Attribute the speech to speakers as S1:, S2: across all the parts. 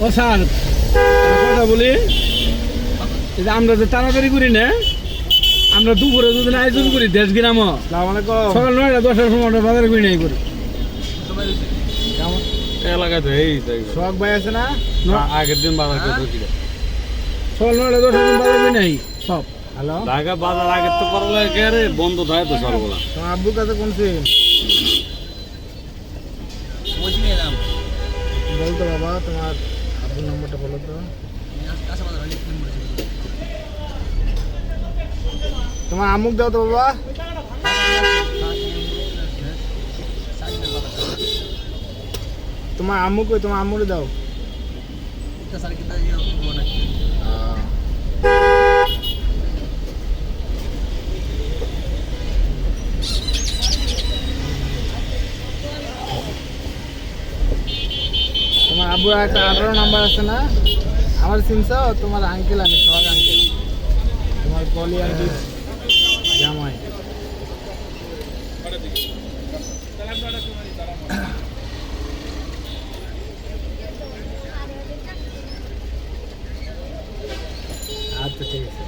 S1: ও sir কথা বলি এই যে আমরা যে তাড়াতাড়ি করি না আমরা দুপুরে যদি আয়োজন করি দেশ গ্রাম সকাল নয়টা দশটার সময় আমরা বাজারে করি নাই করি
S2: এলাকায় তো এই
S3: ভাই আছে না?
S2: আগের দিন বাজার করে
S1: সকাল নয়টা দশটার সময় বাজার করি নাই সব।
S3: হ্যালো?
S2: ঢাকা বাজার আগের তো করা লাগে রে বন্ধ থাকে তো
S3: তোমার আব্বুর কাছে কোন সিম? বলতো বাবা তোমার আব্বুর নম্বরটা বলো তো। তোমার আমুক দাও তো বাবা। তোমার আমুক তোমার আমুক দাও। আব্বুর একটা আঠারো নাম্বার আছে না? আমার চিনছো তোমার আঙ্কেল আমি সোহাগ আঙ্কেল তোমার কলি আন্টি জামাই। আচ্ছা ঠিক আছে।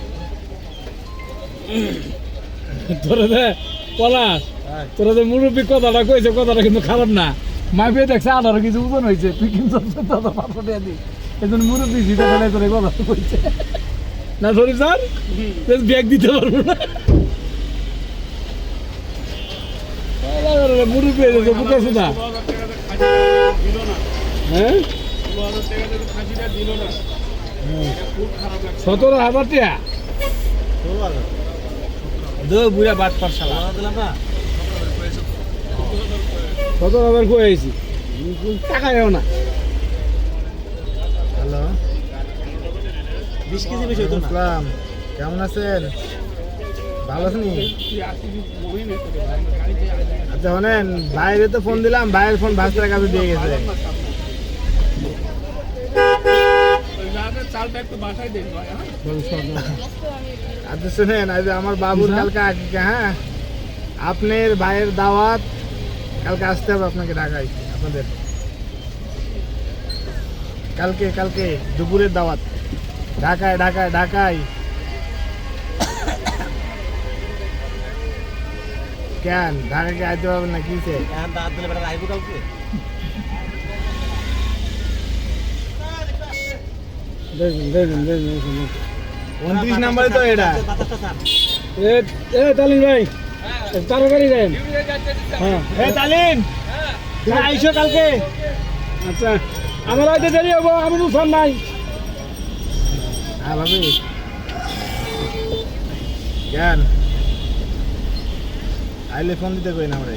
S1: তোরা দে পলাশ। তোরা যে মুরব্বী কথাটা কইছে কথাটা কিন্তু খারাপ না। মাইপে দেখছে আঠারো কিছু ওজন হয়েছে তুই কিন্তু দাদা পাঁচশো টাকা দিই এই জন্য মুরব্বী জিতে ফেলে না শরীফ স্যার? ব্যাগ দিতে পারব না। মুরব্বী হয়ে হ্যাঁ? সতেরো হাজার টাকা।
S3: দো বুড়া বাট পার শালা
S1: সতেরো হাজার কয়ে আইছি? টাকা এও না।
S3: হ্যালো? বিশ কেজি বেশি হতো না। কেমন আছেন? ভালো আছেন? আচ্ছা শোনেন বাইরে তো ফোন দিলাম বাইরের ফোন ভাস্তার কাছে দিয়ে গেছে। আচ্ছা শুনেন আজ আমার বাবুর কালকে আজকে হ্যাঁ? আপনার ভাইয়ের দাওয়াত কালকে আসতে হবে আপনাকে ঢাকায় আপনাদের। কালকে কালকে দুপুরের দাওয়াত। ঢাকায় ঢাকায় ঢাকায়। কেন? ঢাকাকে আইতে পারবেন না কিসে
S1: দেখুন দেখুন দেখুন দেখুন।
S3: উনত্রিশ নাম্বারে তো এটা।
S1: এ এ তালিম ভাই। তাড়াতাড়ি হ্যাঁ।
S3: এ তালিম আইসো কালকে।
S1: আচ্ছা আমার হয়তো দেরি হব আমি তো ফোন নাই।
S3: হ্যাঁ ভাবি। আইলে ফোন দিতে কই না আমরা?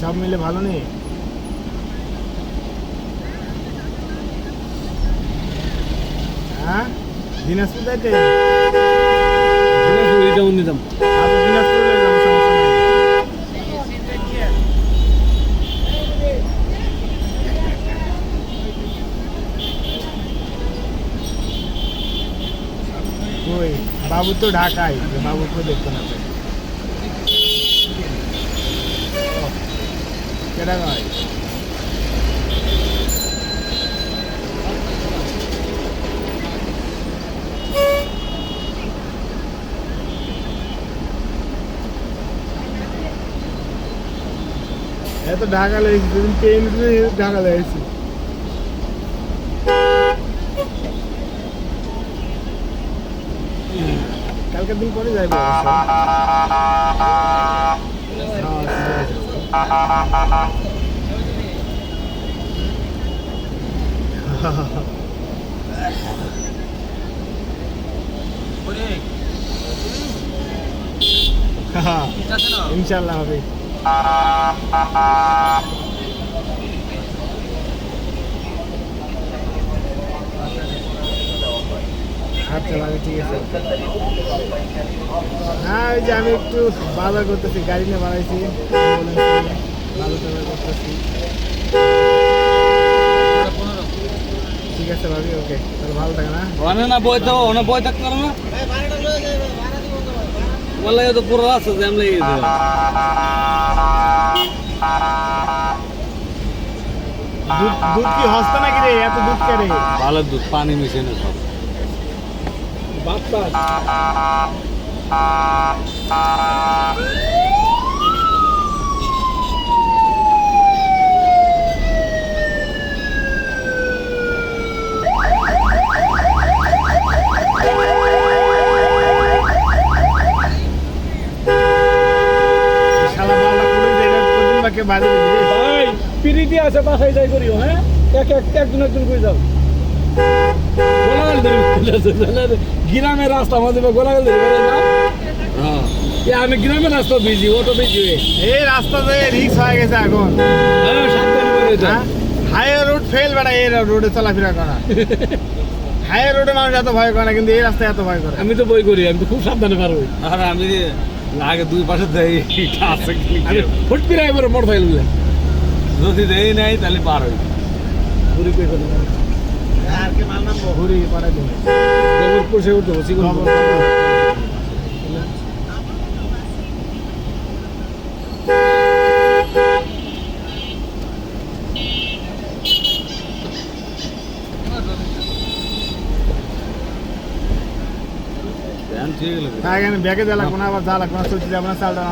S3: সব মিলে ভালো নেই? হ্যাঁ? দিনাজপুর যাইতে দিনাজপুর লয়ে সমস্যা নাই। কই বাবু তো ঢাকায় বাবুকে দেখতে না পাই। কেডা এত ঢাকা লেগেছি দুদিন ট্রেন ঢাকা লেগেছি। কালকের দিন পরে যাইব ইনশাল্লাহ হবে। আচ্ছা ঠিক আছে। হ্যাঁ ওই যে আমি একটু বাজার করতেছি, গাড়ি নিয়ে বাড়াইছি। বাজার টাজার করতেছি ঠিক আছে ভাবি, ওকে। তাহলে ভালো থাকে না?
S2: না বই তো বই থাকতে পারে না? বলে তো পুরো রাস্তা জ্যাম লেগে গেছে।
S3: দুধ দুধ কি হস্তা নাকি রে? এত দুধ কে রে?
S2: ভালো দুধ পানি মিশে না সব।
S1: বাতাস
S3: শালা বালা করে দে এটা প্রতিদিন বাকে বাড়ি দিবি। রে
S1: ভাই পিরিতি আছে বাসায় যাই করিও হ্যাঁ? এক এক একজন একজন করে যাও। গ্রামের রাস্তা আমাদের গোলাগাল ধরে না
S2: হ্যাঁ।
S1: আমি গ্রামের রাস্তা বিজি অটো বিজি
S3: এই রাস্তাতে রিক্স হয়ে গেছে এখন।
S1: হ্যাঁ
S3: হাইওয়ে রোড ফেল বেড়া এই রোডে চলাফেরা করা। হাইওয়ে রোডে মানুষ এত ভয় করে না কিন্তু এই রাস্তায় এত ভয় করে।
S1: আমি তো বই করি আমি তো খুব সাবধানে পারব।
S2: আর আমি আগে দুই পাশে দেই আছে
S1: ফুট করে এবার মোটর সাইকেলগুলো
S2: যদি দেই নাই তাহলে পার হই
S1: ঘুরি করে ফেলো
S3: আর কে মাল নাম ঘুরি পারে দেবো।
S1: গোবর পোষে উঠতে বসি
S2: ধ্যান ঠিক গেল
S3: ব্যাগে জ্বালা না আবার জ্বালা না সবজি যাব না। চালটা